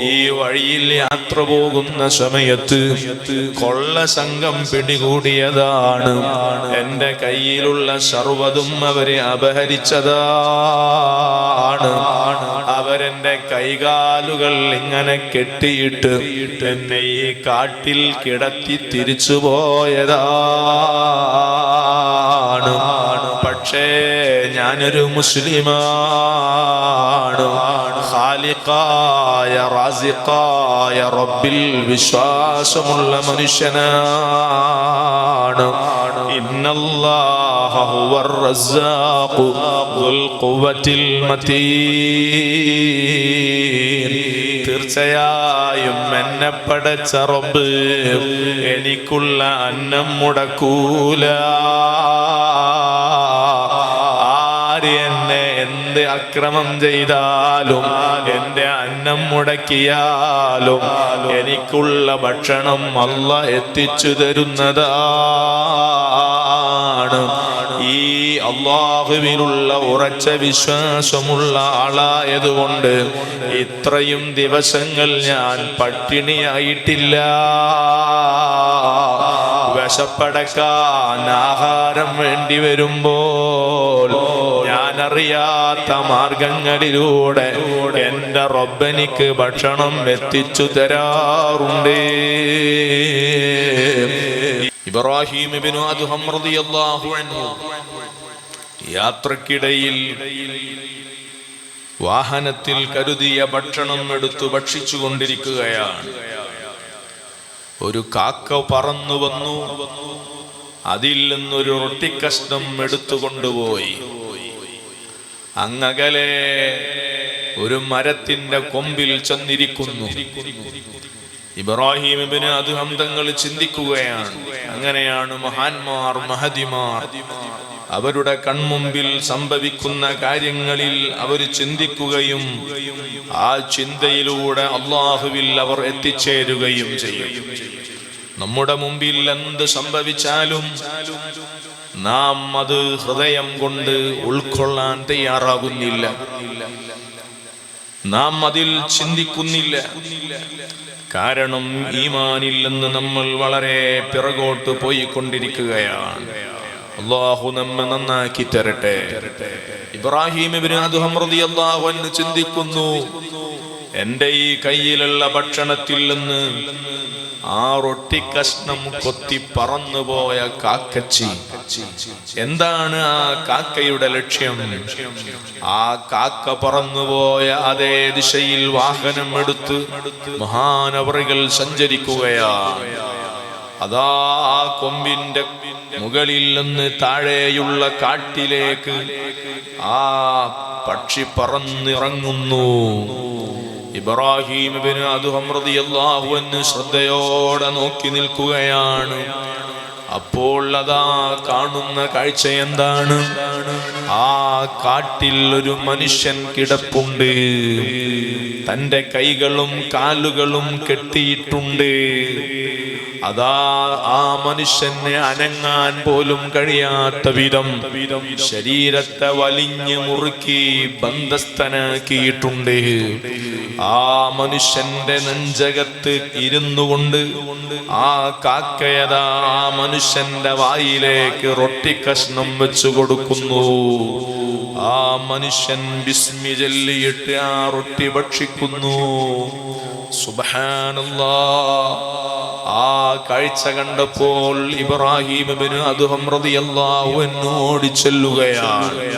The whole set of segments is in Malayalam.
ഈ വഴിയിൽ യാത്ര പോകുന്ന സമയത്ത് കൊള്ള സംഘം പിടികൂടിയതാണ്. എന്റെ കയ്യിലുള്ള സർവതും അവരെ അപഹരിച്ചതാണ്. അവരെന്റെ കൈകാലുകൾ ഇങ്ങനെ കെട്ടിയിട്ട് എന്നെ ഈ കാട്ടിൽ കിടത്തി തിരിച്ചുപോയതാണ്. പക്ഷേ ഞാനൊരു മുസ്ലിമാണ്. ഖാലിഖായ റാസിഖായ റബ്ബിൽ വിശ്വാസമുള്ള മനുഷ്യനാണ്. ഇന്നല്ലാഹ ഹുവർ റസ്സാഖു ദുൽ ഖുവത്തിൽ മതീൻ. തീർച്ചയായും എന്നെ പടച്ച റബ്ബ് എനിക്കുള്ള അന്നം മുടക്കൂല. അക്രമം ചെയ്താലും എന്റെ അന്നം മുടക്കിയാലും എനിക്കുള്ള ഭക്ഷണം അല്ല എത്തിച്ചു തരുന്നതാണ്. ഈ അള്ളാഹുവിനുള്ള ഉറച്ച വിശ്വാസമുള്ള ആളായതുകൊണ്ട് ഇത്രയും ദിവസങ്ങൾ ഞാൻ പട്ടിണിയായിട്ടില്ല. വിശപ്പടക്കാൻ ആഹാരം വേണ്ടി വരുമ്പോൾ ഞാൻ അറിയാത്ത മാർഗങ്ങളിലൂടെ എന്റെ റബ്ബനിക്ക് ഭക്ഷണം എത്തിച്ചു തരാറുണ്ട്. ഇബ്രാഹിം യാത്രക്കിടയിൽ വാഹനത്തിൽ കരുതിയ ഭക്ഷണം എടുത്തു ഭക്ഷിച്ചു കൊണ്ടിരിക്കുകയാണ് ഒരു കാക്ക പറന്നു വന്നു. അതിൽ നിന്നൊരു റൊട്ടിക്കഷ്ണം എടുത്തുകൊണ്ടുപോയി അങ്ങകലെ ഒരു മരത്തിന്റെ കൊമ്പിൽ ചെന്നിരിക്കുന്നു. ഇബ്രാഹിമിന് അത് ഹന്തങ്ങൾ തങ്ങൾ ചിന്തിക്കുകയാണ്. അങ്ങനെയാണ് മഹാന്മാർ മഹതിമാർ അവരുടെ കൺമുമ്പിൽ സംഭവിക്കുന്ന കാര്യങ്ങളിൽ അവർ ചിന്തിക്കുകയും ആ ചിന്തയിലൂടെ അള്ളാഹുവിൽ അവർ എത്തിച്ചേരുകയും ചെയ്യും. നമ്മുടെ മുമ്പിൽ എന്ത് സംഭവിച്ചാലും നാം അത് ഹൃദയം കൊണ്ട് ഉൾക്കൊള്ളാൻ തയ്യാറാകുന്നില്ല. നാം അതിൽ ചിന്തിക്കുന്നില്ല. കാരണം ഈമാനില്ലെന്ന് നമ്മൾ വളരെ പിറകോട്ട് പോയിക്കൊണ്ടിരിക്കുകയാണ്. അള്ളാഹു നമ്മെ നന്നാക്കി തരട്ടെ. ഇബ്രാഹിം അൻഹു ചിന്തിക്കുന്നു എന്റെ ഈ കയ്യിലുള്ള ഭക്ഷണത്തിൽ നിന്ന് ആ റൊട്ടി കഷ്ണം കൊത്തി പറന്നുപോയ കാക്കച്ചി. എന്താണ് ആ കാക്കയുടെ ലക്ഷ്യം? ആ കാക്ക പറന്നുപോയ അതേ ദിശയിൽ വാഹനം എടുത്ത് മഹാനവറികൾ സഞ്ചരിക്കുകയാണ്. അതാ ആ കൊമ്പിന്റെ മുകളിൽ നിന്ന് താഴെയുള്ള കാട്ടിലേക്ക് ആ പക്ഷി പറന്നിറങ്ങുന്നു. ഇബ്രാഹിമിന് അൻഹു ശ്രദ്ധയോടെ നോക്കി നിൽക്കുകയാണ്. അപ്പോൾ അതാ കാണുന്ന കാഴ്ച എന്താണ്? ആ കാട്ടിൽ ഒരു മനുഷ്യൻ കിടപ്പുണ്ട്. തന്റെ കൈകളും കാലുകളും കെട്ടിയിട്ടുണ്ട്. അതാ ആ മനുഷ്യനെ അനങ്ങാൻ പോലും കഴിയാത്ത വിധം ശരീരത്തെ വലിഞ്ഞ് മുറുക്കി ബന്ധസ്ഥനാക്കിയിട്ടുണ്ട്. ആ മനുഷ്യന്റെ നെഞ്ചകത്ത് ഇരുന്നു കൊണ്ട് ആ കാക്കയതാ ആ മനുഷ്യന്റെ വായിലേക്ക് റൊട്ടിക്കഷ്ണം വെച്ചു കൊടുക്കുന്നു. ആ മനുഷ്യൻ ബിസ്മി ചൊല്ലിയിട്ട് ആ റൊട്ടി ഭക്ഷിക്കുന്നു. സുബ്ഹാനല്ലാ. ആ കാഴ്ച കണ്ടപ്പോൾ ഇബ്രാഹിം അദ്ദേഹം അൻഹു ഓടിച്ചെല്ലുകയാണ്.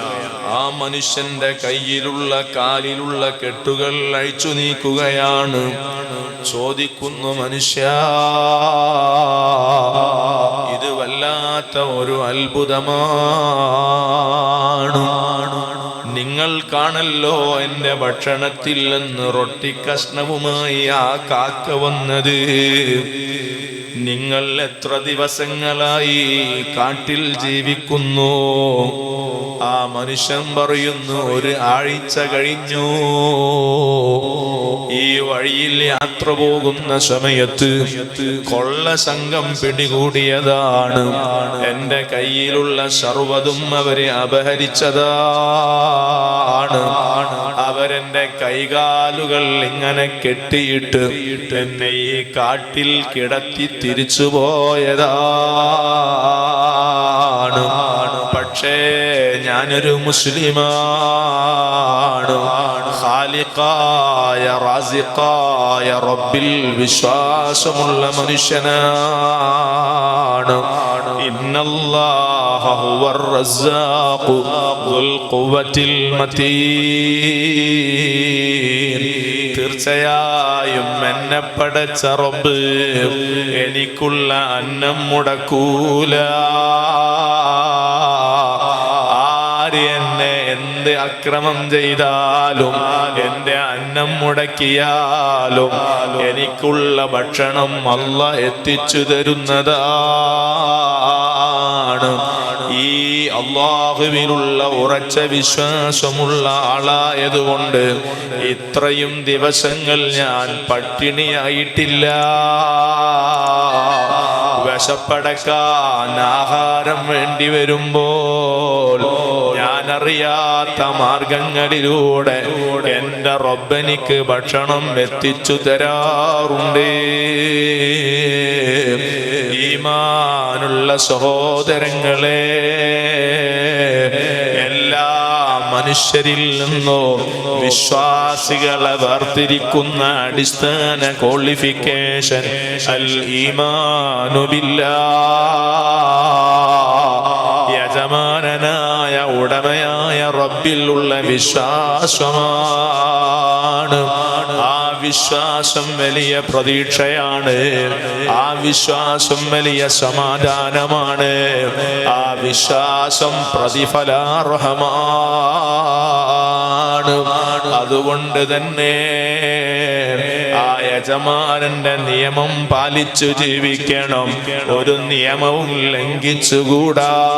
ആ മനുഷ്യന്റെ കയ്യിലുള്ള കാലിലുള്ള കെട്ടുകൾ അഴിച്ചു നീക്കുകയാണ്. ചോദിക്കുന്നു മനുഷ്യ ഇത് വല്ലാത്ത ഒരു അത്ഭുതമാണ് നിങ്ങൾ കാണല്ലോ എന്റെ ഭക്ഷണത്തിൽ നിന്ന് റൊട്ടി കഷ്ണവുമായി ആ കാക്ക വന്നത്. നിങ്ങൾ എത്ര ദിവസങ്ങളായി കാട്ടിൽ ജീവിക്കുന്നു? ആ മനുഷ്യൻ പറയുന്നു ഒരു ആഴ്ച കഴിഞ്ഞു. ഈ വഴിയിൽ യാത്ര പോകുന്ന സമയത്ത് കൊള്ള സംഘം പിടികൂടിയതാണ്. എന്റെ കയ്യിലുള്ള സർവതും അവരെ അപഹരിച്ചതാണ്. അവരെന്റെ കൈകാലുകൾ ഇങ്ങനെ കെട്ടിയിട്ട് എന്നെ ഈ കാട്ടിൽ കിടത്തി തിരിച്ചു പോയതാണ്. പക്ഷേ ഞാനൊരു മുസ്ലിമാണ്. ഖാലിഖായ റാസിഖായ റബ്ബിൽ വിശ്വാസമുള്ള മനുഷ്യനാണ്. ഇന്നല്ലാഹ ഹുവർ റസ്സാഖു ദുൽ ഖുവ്വത്തിൽ മതീൻ. തീർച്ചയായും എന്നെ പടച്ച റബ്ബ് എനിക്കുള്ള അന്നം മുടക്കൂല. എന്നെ എന്ത് അക്രമം ചെയ്താലും എന്റെ അന്നം മുടക്കിയാലും എനിക്കുള്ള ഭക്ഷണം അല്ല എത്തിച്ചു തരുന്നതാണ് ഈ അള്ളാഹുവിലുള്ള ഉറച്ച വിശ്വാസമുള്ള ആളായതുകൊണ്ട് ഇത്രയും ദിവസങ്ങൾ ഞാൻ പട്ടിണിയായിട്ടില്ല. വിശപ്പടക്കാൻ ആഹാരം വേണ്ടി വരുമ്പോൾ ഞാനറിയാത്ത മാർഗങ്ങളിലൂടെ എന്റെ റബ്ബനിക്ക് ഭക്ഷണം എത്തിച്ചു തരാറുണ്ട്. ഈമാനുള്ള സഹോദരങ്ങളെ മനുഷ്യരിൽ നിന്നോ വിശ്വാസികളെ വേർതിരിക്കുന്ന അടിസ്ഥാന ക്വാളിഫിക്കേഷൻ അൽ ഈമാനുബില്ലാ. ഉടമയായ റബ്ബിലുള്ള വിശ്വാസമാണ്. ആ വിശ്വാസം വലിയ പ്രതീക്ഷയാണ്. ആ വിശ്വാസം വലിയ സമാധാനമാണ്. ആ വിശ്വാസം പ്രതിഫലാർഹമാണ്. അതുകൊണ്ട് തന്നെ ആ യജമാനന്റെ നിയമം പാലിച്ചു ജീവിക്കണം. ഒരു നിയമവും ലംഘിച്ചുകൂടാ.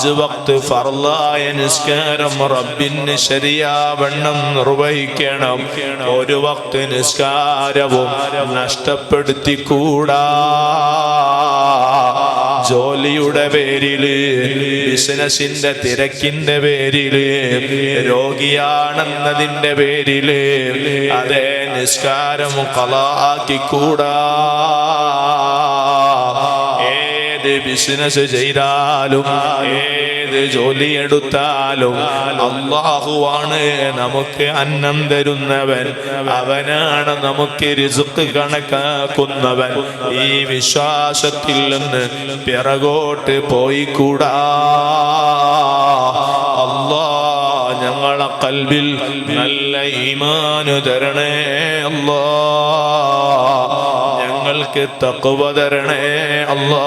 അഞ്ച് വക്ത് ഫർലായ നിസ്കാരം റബ്ബിന് ശരിയാവണ്ണം നിർവഹിക്കണം. ഒരു വക്ത് നിസ്കാരവും നഷ്ടപ്പെടുത്തിക്കൂടാ. ജോലിയുടെ പേരിൽ ബിസിനസിന്റെ തിരക്കിന്റെ പേരിൽ രോഗിയാണെന്നതിന്റെ പേരിൽ അതേ നിസ്കാരം കളാക്കിക്കൂടാ. ഏത് ബിസിനസ് ചെയ്താലും ഏത് ജോലി എടുത്താലും അള്ളാഹുവാണ് നമുക്ക് അന്നം തരുന്നവൻ. അവനാണ് നമുക്ക് രിസുക്ക് കണക്കാക്കുന്നവൻ. ഈ വിശ്വാസത്തിൽ നിന്ന് പിറകോട്ട് പോയി കൂടാ അള്ളാ ഞങ്ങളെ കൽവിൽ നല്ല ഈമാനു തരണേ അള്ളാ ഞങ്ങൾക്ക് തക്കുവ തരണേ അല്ലാ.